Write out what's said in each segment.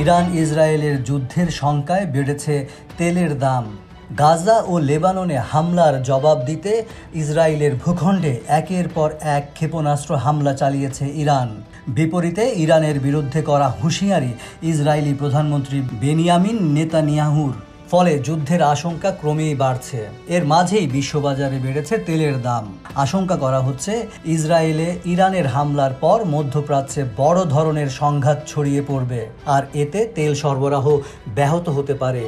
Iran ইসরায়েলের যুদ্ধের শঙ্কায় বেড়েছে তেলের দাম। গাজা ও লেবাননে হামলার জবাব দিতে ইসরায়েলের ভূখণ্ডে একের পর এক ক্ষেপণাস্ত্র হামলা চালিয়েছে ইরান। বিপরীতে ইরানের বিরুদ্ধে করা হুঁশিয়ারি ইসরায়েলি প্রধানমন্ত্রী বেনিয়ামিন নেতানিয়াহুর। ফলে যুদ্ধের আশঙ্কা ক্রমেই বাড়ছে। এর মাঝেই বিশ্ববাজারে বেড়েছে তেলের দাম। আশঙ্কা করা হচ্ছে, ইসরায়েলে ইরানের হামলার পর মধ্যপ্রাচ্যে বড় ধরনের সংঘাত ছড়িয়ে পড়বে। আর এতে তেল সরবরাহ ব্যাহত হতে পারে।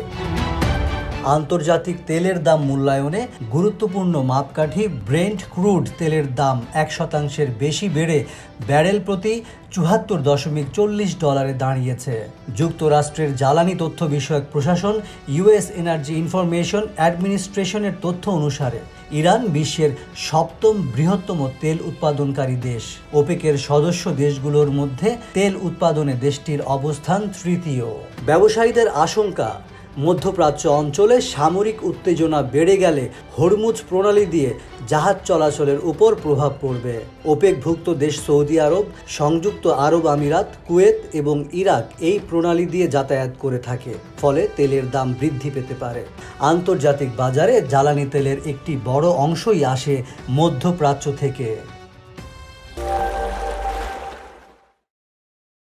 আন্তর্জাতিক তেলের দাম মূল্যায়নে গুরুত্বপূর্ণ মাপকাঠি ব্রেন্ট ক্রুড তেলের দাম এক শতাংশের বেশি বেড়ে ব্যারেল প্রতি চুহাত্তর দশমিক চল্লিশ ডলারে দাঁড়িয়েছে। যুক্তরাষ্ট্রের জ্বালানি তথ্য বিষয়ক প্রশাসন, ইউএস এনার্জি ইনফরমেশন অ্যাডমিনিস্ট্রেশনের তথ্য অনুসারে, ইরান বিশ্বের সপ্তম বৃহত্তম তেল উৎপাদনকারী দেশ। ওপেকের সদস্য দেশগুলোর মধ্যে তেল উৎপাদনে দেশটির অবস্থান তৃতীয়। ব্যবসায়ীদের আশঙ্কা মধ্যপ্রাচ্য অঞ্চলে সামরিক উত্তেজনা বেড়ে গেলে হরমুজ প্রণালী দিয়ে জাহাজ চলাচলের উপর প্রভাব পড়বে। ওপেকভুক্ত দেশ সৌদি আরব, সংযুক্ত আরব আমিরাত, কুয়েত এবং ইরাক এই প্রণালী দিয়ে যাতায়াত করে থাকে, ফলে তেলের দাম বৃদ্ধি পেতে পারে। আন্তর্জাতিক বাজারে জ্বালানি তেলের একটি বড় অংশই আসে মধ্যপ্রাচ্য থেকে।